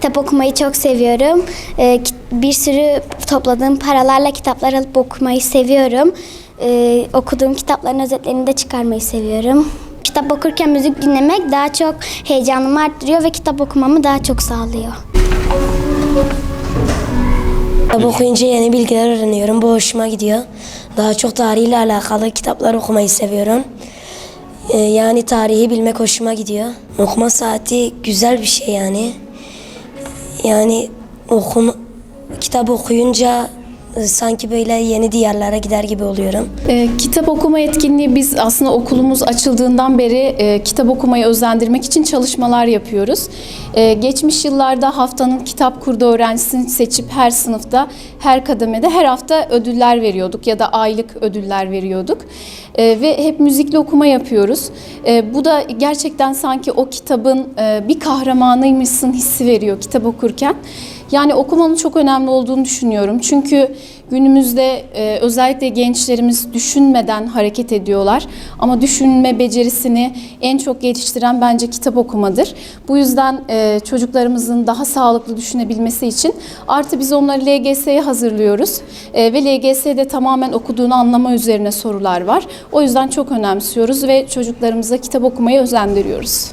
Kitap okumayı çok seviyorum. Ee, bir sürü topladığım paralarla kitaplar alıp okumayı seviyorum. Ee, okuduğum kitapların özetlerini de çıkarmayı seviyorum. Kitap okurken müzik dinlemek daha çok heyecanımı arttırıyor ve kitap okumamı daha çok sağlıyor. Kitap okuyunca yeni bilgiler öğreniyorum. Bu hoşuma gidiyor. Daha çok tarihle alakalı kitaplar okumayı seviyorum. Ee, yani tarihi bilmek hoşuma gidiyor. Okuma saati güzel bir şey yani. Yani okuma, kitap okuyunca sanki böyle yeni diyarlara gider gibi oluyorum. E, kitap okuma etkinliği biz aslında okulumuz açıldığından beri e, kitap okumayı özendirmek için çalışmalar yapıyoruz. E, geçmiş yıllarda haftanın kitap kurdu öğrencisini seçip her sınıfta, her kademede her hafta ödüller veriyorduk ya da aylık ödüller veriyorduk. E, ve hep müzikli okuma yapıyoruz. E, bu da gerçekten sanki o kitabın e, bir kahramanıymışsın hissi veriyor kitap okurken. Yani okumanın çok önemli olduğunu düşünüyorum. Çünkü günümüzde e, özellikle gençlerimiz düşünmeden hareket ediyorlar. Ama düşünme becerisini en çok geliştiren bence kitap okumadır. Bu yüzden e, çocuklarımızın daha sağlıklı düşünebilmesi için artı biz onları LGS'ye hazırlıyoruz. E, ve LGS'de tamamen okuduğunu anlama üzerine sorular var. O yüzden çok önemsiyoruz ve çocuklarımıza kitap okumayı özendiriyoruz.